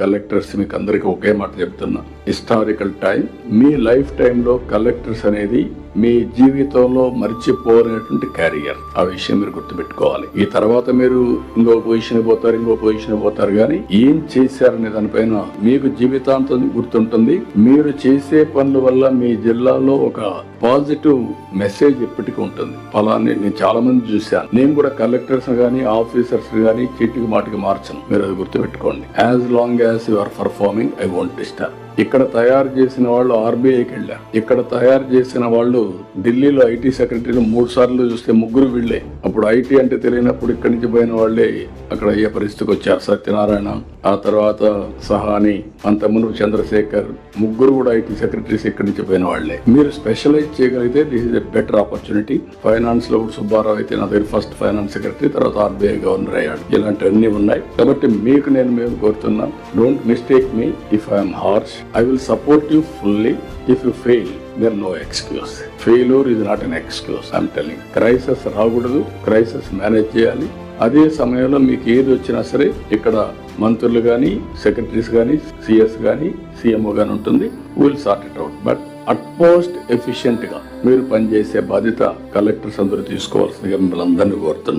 Collectors మీకు అందరికి ఒకే మాట చెప్తున్నా. హిస్టారికల్ టైం మీ లైఫ్ టైంలో కలెక్టర్స్ అనేది మీ జీవితంలో మర్చిపోలేనటువంటి క్యారియర్. ఆ విషయం మీరు గుర్తుపెట్టుకోవాలి. ఈ తర్వాత మీరు ఇంకో పొజిషన్ పోతారు ఇంకో పొజిషన్ పోతారు కానీ ఏం చేశారనే దానిపైన మీకు జీవితాంతం గుర్తుంటుంది. మీరు చేసే పనుల వల్ల మీ జిల్లాలో ఒక పాజిటివ్ మెసేజ్ ఎప్పటికీ ఉంటుంది. ఫలాన్ని నేను చాలా మంది చూశాను. నేను కూడా కలెక్టర్స్ గానీ ఆఫీసర్స్ గానీ చీటికి మాటికి మార్చను. మీరు అది గుర్తుపెట్టుకోండి. As long as you are performing I want disturb ఇక్కడ తయారు చేసిన వాళ్ళు ఆర్బీఐకి వెళ్ళారు. ఇక్కడ తయారు చేసిన వాళ్ళు ఢిల్లీలో ఐటీ సెక్రటరీలు మూడు సార్లు చూస్తే ముగ్గురు వీళ్ళే. అప్పుడు ఐటీ అంటే తెలియనప్పుడు ఇక్కడి నుంచి పోయిన వాళ్ళే అక్కడ అయ్యే పరిస్థితికి వచ్చారు సత్యనారాయణ. ఆ తర్వాత సహాని అంతకుముందు చంద్రశేఖర్ ముగ్గురు కూడా ఐటీ సెక్రటరీస్ ఇక్కడి నుంచి పోయిన వాళ్ళే. మీరు స్పెషలైజ్ చేయగలిగితే this is a better opportunity. ఫైనాన్స్లో సుబ్బారావు అయితే నా దగ్గర ఫస్ట్ ఫైనాన్స్ సెక్రటరీ తర్వాత ఆర్బీఐ గవర్నర్ అయ్యాడు. ఇలాంటివన్నీ ఉన్నాయి. కాబట్టి మీకు నేను మేము కోరుతున్నా. Don't mistake me if I'm harsh I will support you fully if you fail there no excuse failure is not an excuse I'm telling crisis రాకూడదు క్రైసిస్ మేనేజ్ చేయాలి. అదే సమయంలో మీకు ఏది వచ్చినా సరే ఇక్కడ మంత్రులు కానీ సెక్రటరీస్ కానీ సిఎస్ కానీ సీఎంఓ కానీ ఉంటుంది. Will sort it out but utmost ఎఫిషియెంట్గా మీరు పనిచేసే బాధ్యత కలెక్టర్స్ అందరూ తీసుకోవాల్సిందిగా మిమ్మల్ని అందరినీ కోరుతున్నాను